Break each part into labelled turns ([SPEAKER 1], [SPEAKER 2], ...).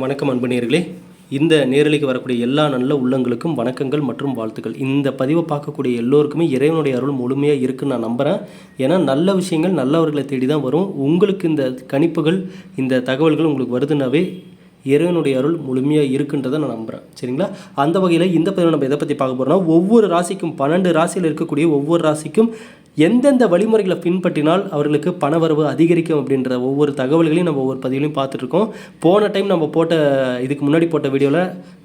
[SPEAKER 1] வணக்கம் அன்பு இந்த நேரலைக்கு வரக்கூடிய எல்லா நல்ல உள்ளங்களுக்கும் வணக்கங்கள் மற்றும் வாழ்த்துக்கள். இந்த பதிவை பார்க்கக்கூடிய எல்லோருக்குமே இறைவனுடைய அருள் முழுமையாக இருக்குன்னு நான் நம்புகிறேன் ஏன்னா நல்ல விஷயங்கள் நல்லவர்களை தேடி தான் வரும். உங்களுக்கு இந்த கணிப்புகள் இந்த தகவல்கள் உங்களுக்கு வருதுனாவே இறைவனுடைய அருள் முழுமையாக இருக்குன்றதை நான் நம்புகிறேன் சரிங்களா? அந்த வகையில் இந்த பதிவை நம்ம எதை பற்றி பார்க்க போகிறோம்னா ஒவ்வொரு ராசிக்கும் பன்னெண்டு ராசியில் இருக்கக்கூடிய ஒவ்வொரு ராசிக்கும் எந்தெந்த வழிமுறைகளை பின்பற்றினால் அவர்களுக்கு பணவரவு அதிகரிக்கும் அப்படின்ற ஒவ்வொரு தகவல்களையும் நம்ம ஒவ்வொரு பதிவுலையும் பார்த்துட்ருக்கோம். போன டைம் நம்ம போட்ட இதுக்கு முன்னாடி போட்ட வீடியோவில்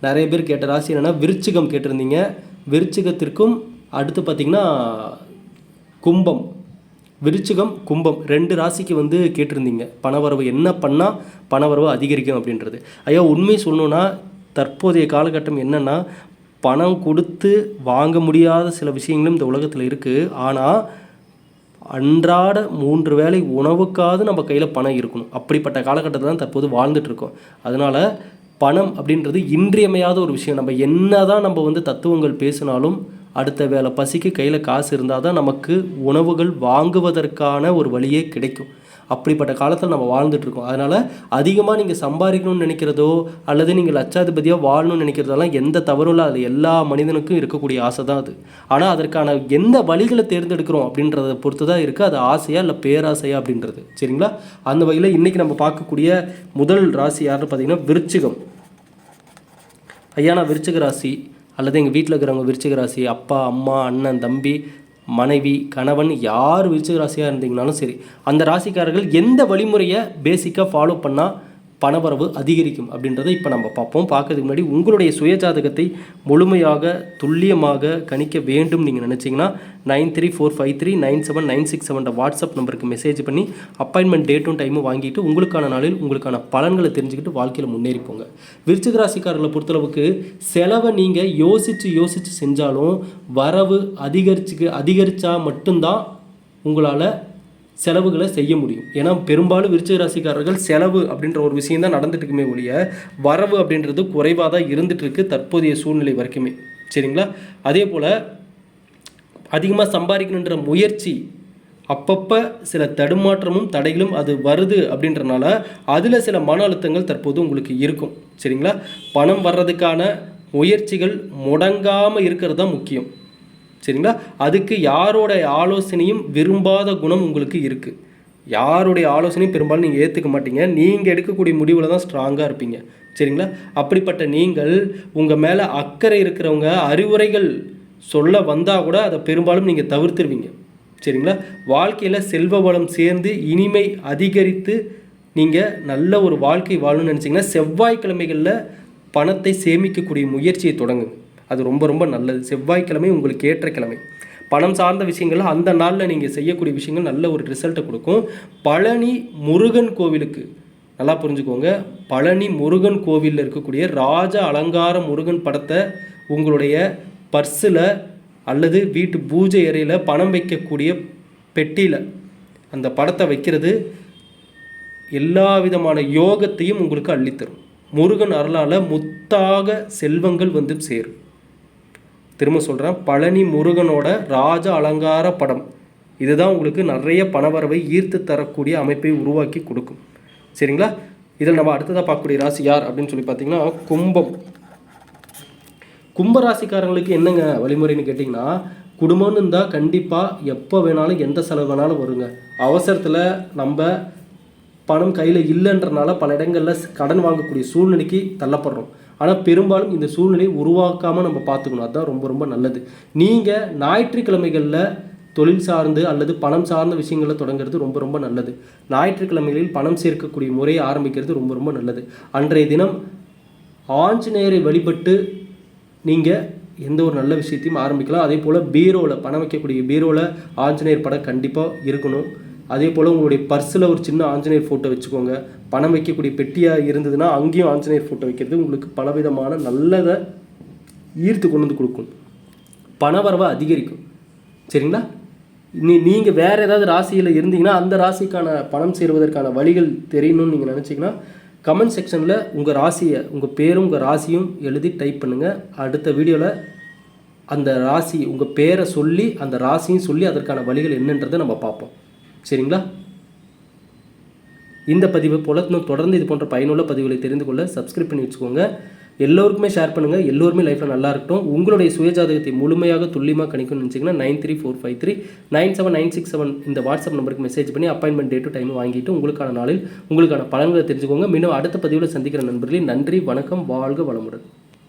[SPEAKER 1] நிறைய பேர் கேட்ட ராசி என்னென்னா விருச்சிகம் கேட்டிருந்தீங்க. விருச்சிகத்திற்கும் அடுத்து பார்த்திங்கன்னா கும்பம். விருச்சிகம் கும்பம் ரெண்டு ராசிக்கு வந்து கேட்டிருந்தீங்க. பணவரவு என்ன பண்ணால் பணவரவு அதிகரிக்கும் அப்படின்றது. ஐயா உண்மை சொல்லணுன்னா தற்போதைய காலகட்டம் என்னென்னா பணம் கொடுத்து வாங்க முடியாத சில விஷயங்களும் இந்த உலகத்தில் இருக்குது ஆனால் அன்றாட மூன்று வேளை உணவுக்காவது நம்ம கையில் பணம் இருக்கணும். அப்படிப்பட்ட காலகட்டத்தில் தான் தற்போது வாழ்ந்துட்டு இருக்கோம். அதனால் பணம் அப்படின்றது இன்றியமையாத ஒரு விஷயம். நம்ம என்ன தான் நம்ம வந்து தத்துவங்கள் பேசினாலும் அடுத்த வேலை பசிக்கு கையில் காசு இருந்தால் தான் நமக்கு உணவுகள் வாங்குவதற்கான ஒரு வழியே கிடைக்கும். அப்படிப்பட்ட காலத்தில் நம்ம வாழ்ந்துட்டுருக்கோம் அதனால் அதிகமாக நீங்கள் சம்பாதிக்கணும்னு நினைக்கிறதோ அல்லது நீங்கள் லட்சாதிபதியாக வாழணும்னு நினைக்கிறதெல்லாம் எந்த தவறும் இல்லை அது எல்லா மனிதனுக்கும் இருக்கக்கூடிய ஆசை தான் அது. ஆனால் அதற்கான எந்த வழிகளை தேர்ந்தெடுக்கிறோம் அப்படின்றத பொறுத்து தான் இருக்குது அது ஆசையா இல்லை பேராசையா அப்படின்றது. சரிங்களா? அந்த வகையில் இன்றைக்கி நம்ம பார்க்கக்கூடிய முதல் ராசி யாருன்னு பார்த்தீங்கன்னா விருச்சிகம். ஐயா நான் விருச்சிக ராசி. அல்லது எங்கள் வீட்டில் இருக்கிறவங்க விருச்சிக ராசி அப்பா அம்மா அண்ணன் தம்பி மனைவி கணவன் யார் விருச்சிக ராசியாக இருந்தீங்கனாலும் சரி அந்த ராசிக்காரர்கள் எந்த வழிமுறையை பேசிக்காக ஃபாலோ பண்ணால் பணவரவு அதிகரிக்கும் அப்படின்றத இப்போ நம்ம பார்ப்போம். பார்க்கறதுக்கு முன்னாடி உங்களுடைய சுயஜாதகத்தை முழுமையாக துல்லியமாக கணிக்க வேண்டும் நீங்கள் நினச்சிங்கன்னா nine three four five three nine seven nine six seven WhatsApp நம்பருக்கு மெசேஜ் பண்ணி அப்பாயின்மெண்ட் டேட்டும் டைமும் வாங்கிட்டு உங்களுக்கான நாளில் உங்களுக்கான பலன்களை தெரிஞ்சுக்கிட்டு வாழ்க்கையில் முன்னேறி போங்க. விருச்சிக ராசிக்காரர்களை பொறுத்தளவுக்கு செலவை நீங்கள் யோசித்து யோசித்து செஞ்சாலும் வரவு அதிகரிச்சுக்கு அதிகரித்தா மட்டும்தான் உங்களால் செலவுகளை செய்ய முடியும். ஏன்னா பெரும்பாலும் விருச்சிக ராசிக்காரர்கள் செலவு அப்படின்ற ஒரு விஷயம் தான் நடந்துட்டு இருக்குமே ஒழிய வரவு அப்படின்றது குறைவாக தான் இருந்துகிட்ருக்கு இருக்கு தற்போதைய சூழ்நிலை வரைக்குமே. சரிங்களா? அதே போல் அதிகமாக சம்பாதிக்கணுன்ற முயற்சி அப்பப்போ சில தடுமாற்றமும் தடைகளும் அது வருது அப்படின்றனால அதில் சில மன அழுத்தங்கள் தற்போது உங்களுக்கு இருக்கும். சரிங்களா? பணம் வர்றதுக்கான முயற்சிகள் முடங்காமல் இருக்கிறது தான் முக்கியம். சரிங்களா? அதுக்கு யாரோட ஆலோசனையும் விரும்பாத குணம் உங்களுக்கு இருக்குது யாருடைய ஆலோசனையும் பெரும்பாலும் நீங்கள் ஏற்றுக்க மாட்டீங்க. நீங்கள் எடுக்கக்கூடிய முடிவில் தான் ஸ்ட்ராங்காக இருப்பீங்க. சரிங்களா? அப்படிப்பட்ட நீங்கள் உங்கள் மேலே அக்கறை இருக்கிறவங்க அறிவுரைகள் சொல்ல வந்தால் கூட அதை பெரும்பாலும் நீங்கள் தவிர்த்துருவீங்க. சரிங்களா? வாழ்க்கையில் செல்வ வளம் சேர்ந்து இனிமை அதிகரித்து நீங்கள் நல்ல ஒரு வாழ்க்கை வாழணும்னு நினச்சிங்கன்னா செவ்வாய்க்கிழமைகளில் பணத்தை சேமிக்கக்கூடிய முயற்சியை தொடங்குங்க. அது ரொம்ப ரொம்ப நல்லது. செவ்வாய்க்கிழமை உங்களுக்கு ஏற்ற கிழமை. பணம் சார்ந்த விஷயங்கள் அந்த நாளில் நீங்கள் செய்யக்கூடிய விஷயங்கள் நல்ல ஒரு ரிசல்ட்டை கொடுக்கும். பழனி முருகன் கோவிலுக்கு நல்லா புரிஞ்சுக்கோங்க. பழனி முருகன் கோவிலில் இருக்கக்கூடிய ராஜ அலங்கார முருகன் படத்தை உங்களுடைய பர்ஸில் அல்லது வீட்டு பூஜை அறையில் பணம் வைக்கக்கூடிய பெட்டியில் அந்த படத்தை வைக்கிறது. எல்லா விதமான யோகத்தையும் உங்களுக்கு அள்ளித்தரும். முருகன் அருளால் முத்தாக செல்வங்கள் வந்து சேரும். திரும்ப சொல்கிறேன் பழனி முருகனோட ராஜ அலங்கார படம். இதுதான் உங்களுக்கு நிறைய பணவரவை ஈர்த்து தரக்கூடிய அமைப்பை உருவாக்கி கொடுக்கும். சரிங்களா? இதில் நம்ம அடுத்ததாக பார்க்கக்கூடிய ராசி யார் அப்படின்னு சொல்லி பார்த்தீங்கன்னா கும்பம். கும்ப ராசிக்காரங்களுக்கு என்னங்க வழிமுறைன்னு கேட்டிங்கன்னா குடும்பம்னு இருந்தால் கண்டிப்பாக எப்போ வேணாலும் எந்த செலவு வேணாலும் வருங்க. அவசரத்தில் நம்ம பணம் கையில் இல்லைன்றனால பல இடங்களில் கடன் வாங்கக்கூடிய சூழ்நிலைக்கு தள்ளப்படுறோம். ஆனால் பெரும்பாலும் இந்த சூழ்நிலையை உருவாக்காமல் நம்ம பார்த்துக்கணும். அதுதான் ரொம்ப ரொம்ப நல்லது. நீங்கள் ஞாயிற்றுக்கிழமைகளில் தொழில் சார்ந்து அல்லது பணம் சார்ந்த விஷயங்களை தொடங்குறது ரொம்ப ரொம்ப நல்லது. ஞாயிற்றுக்கிழமைகளில் பணம் சேர்க்கக்கூடிய முறையை ஆரம்பிக்கிறது ரொம்ப ரொம்ப நல்லது. அன்றைய தினம் ஆஞ்சநேயரை வழிபட்டு நீங்கள் எந்த ஒரு நல்ல விஷயத்தையும் ஆரம்பிக்கலாம். அதே போல் பீரோவில் பணம் வைக்கக்கூடிய பீரோவில் ஆஞ்சநேயர் படம் கண்டிப்பாக இருக்கணும். அதே போல் உங்களுடைய பர்ஸில் ஒரு சின்ன ஆஞ்சநேயர் ஃபோட்டோ வச்சுக்கோங்க. பணம் வைக்கக்கூடிய பெட்டியாக இருந்ததுன்னா அங்கேயும் ஆஞ்சநேயர் ஃபோட்டோ வைக்கிறது உங்களுக்கு பலவிதமான நல்லதை ஈர்த்து கொண்டு வந்து கொடுக்கும். பணவரவை அதிகரிக்கும். சரிங்களா? நீ நீங்கள் வேறு ஏதாவது ராசியில் இருந்தீங்கன்னா அந்த ராசிக்கான பணம் சேருவதற்கான வழிகள் தெரியணும்னு நீங்கள் நினச்சிங்கன்னா கமெண்ட் செக்ஷனில் உங்கள் ராசியை உங்கள் பேரும் உங்கள் ராசியும் எழுதி டைப் பண்ணுங்கள் அடுத்த வீடியோவில் அந்த ராசி உங்கள் பேரை சொல்லி அந்த ராசியும் சொல்லி அதற்கான வழிகள் என்னன்றதை நம்ம பார்ப்போம். சரிங்களா? இந்த பதிவு போல இன்னும் தொடர்ந்து இது போன்ற பயனுள்ள பதிவுகளை தெரிந்து கொள்ள சப்ஸ்கிரைப் பண்ணி வச்சுக்கோங்க. எல்லோருக்குமே ஷேர் பண்ணுங்கள் எல்லோருமே லைஃப்பில் நல்லா இருக்கட்டும். உங்களுடைய சுயஜாதகத்தை முழுமையாக துல்லியமாக கணிக்கணும்னு நினச்சிங்கன்னா nine three four five three nine seven nine six seven இந்த வாட்ஸ்அப் நம்பருக்கு மெசேஜ் பண்ணி அப்பாயின்மெண்ட் டேட்டு டைம் வாங்கிட்டு உங்களுக்கான நாளில் உங்களுக்கான பலன்களை தெரிஞ்சுக்கோங்க. மீண்டும் அடுத்த பதிவில் சந்திக்கிற நண்பர்களே நன்றி வணக்கம் வாழ்க வளமுடன்.